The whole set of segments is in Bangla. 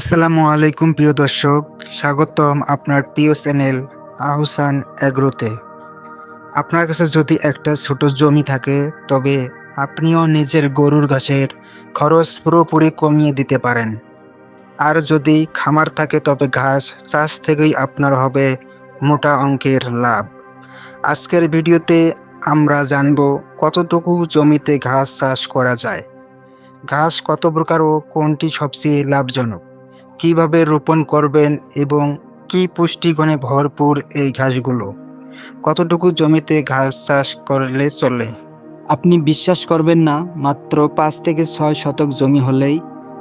আসসালামু আলাইকুম, প্রিয় দর্শক। স্বাগতম আপনার প্রিয় চ্যানেল আহসান এগ্রোতে। আপনার কাছে যদি একটা ছোট জমি থাকে, তবে আপনিও নিজের গরুর ঘাসের খরচ পুরোপুরি কমিয়ে দিতে পারেন। আর যদি খামার থাকে, তবে ঘাস চাষ থেকেই আপনার হবে মোটা অঙ্কের লাভ। আজকের ভিডিওতে আমরা জানব কতটুকু জমিতে ঘাস চাষ করা যায়। ঘাস কত প্রকার ও কোনটি সবচেয়ে লাভজনক? কীভাবে রোপণ করবেন এবং কি পুষ্টিগুণে ভরপুর এই ঘাসগুলো? কতটুকু জমিতে ঘাস চাষ করলে চলে? আপনি বিশ্বাস করবেন না, মাত্র পাঁচ থেকে ছয় শতক জমি হলেই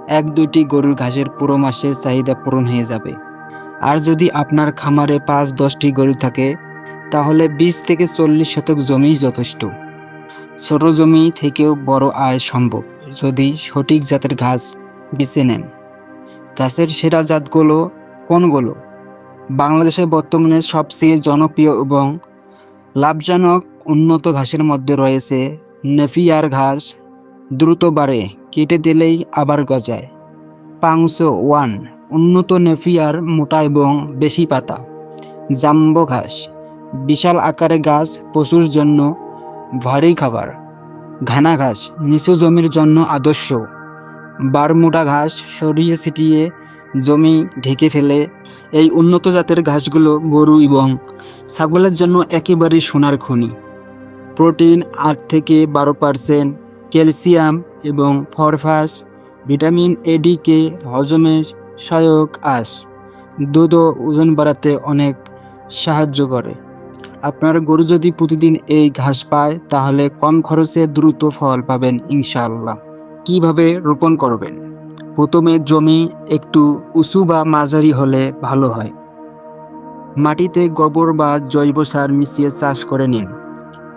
এক দুইটি গরুর ঘাসের পুরো মাসের চাহিদা পূরণ হয়ে যাবে। আর যদি আপনার খামারে পাঁচ দশটি গরু থাকে, তাহলে বিশ থেকে চল্লিশ শতক জমি যথেষ্ট। ছোট জমি থেকেও বড় আয় সম্ভব, যদি সঠিক জাতের ঘাস বেছে নেন। ঘাসের সেরা জাতগুলো কোনগুলো? বাংলাদেশে বর্তমানে সবচেয়ে জনপ্রিয় এবং লাভজনক উন্নত ঘাসের মধ্যে রয়েছে নেফিয়ার ঘাস। দ্রুত বাড়ে, কেটে দিলেই আবার গজায়। পাংসো ওয়ান, উন্নত নেফিয়ার মোটা এবং বেশি পাতা। জাম্বো ঘাস, বিশাল আকারে ঘাস পশুর জন্য ভারী খাবার। ঘানা ঘাস, নিচু জমির জন্য আদর্শ। বারমুডা ঘাস সরিয়ে ছিটিয়ে জমি ঢেকে ফেলে। এই উন্নত জাতের ঘাসগুলো গরু এবং ছাগলের জন্য একেবারে সোনার খনি। প্রোটিন আট থেকে বারো পার্সেন্ট, ক্যালসিয়াম এবং ফরফাস ভিটামিন এডিকে হজমে সহায়ক আস দুধ ও ওজন বাড়াতে অনেক সাহায্য করে। আপনার গরু যদি প্রতিদিন এই ঘাস পায়, তাহলে কম খরচে দ্রুত ফল পাবেন, ইনশাআল্লাহ। কীভাবে রোপণ করবেন? প্রথমে জমি একটু উঁচু বা মাঝারি হলে ভালো হয়। মাটিতে গোবর বা জৈব সার মিশিয়ে চাষ করে নিন।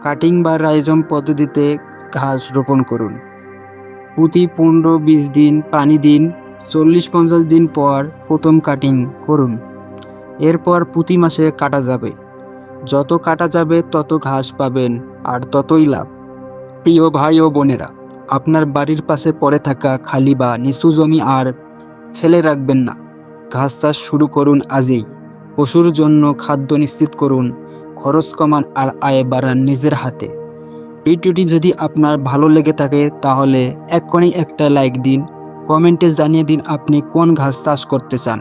কাটিং বা রাইজম পদ্ধতিতে ঘাস রোপণ করুন। প্রতি পনেরো বিশ দিন পানি দিন। চল্লিশ পঞ্চাশ দিন পর প্রথম কাটিং করুন। এরপর প্রতি মাসে কাটা যাবে। যত কাটা যাবে তত ঘাস পাবেন আর ততই লাভ। প্রিয় ভাই ও বোনেরা আপনার বাড়ির পাশে পড়ে থাকা খালি বা নিচু জমি আর ফেলে রাখবেন না। ঘাস চাষ শুরু করুন আজই। পশুর জন্য খাদ্য নিশ্চিত করুন। খরচ কমান আর আয় বাড়ান নিজের হাতে। ভিডিওটি যদি আপনার ভালো লেগে থাকে তাহলে এক্ষুনি একটা লাইক দিন, কমেন্টে জানিয়ে দিন আপনি কোন ঘাস চাষ করতে চান।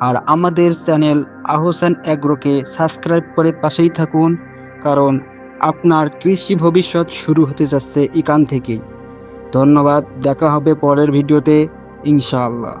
আর আমাদের চ্যানেল আহসান অ্যাগ্রোকে সাবস্ক্রাইব করে পাশেই থাকুন, কারণ আপনার কৃষি ভবিষ্যৎ শুরু হতে যাচ্ছে এখান থেকেই। ধন্যবাদ দেখা হবে পরের ভিডিওতে ইনশাআল্লাহ।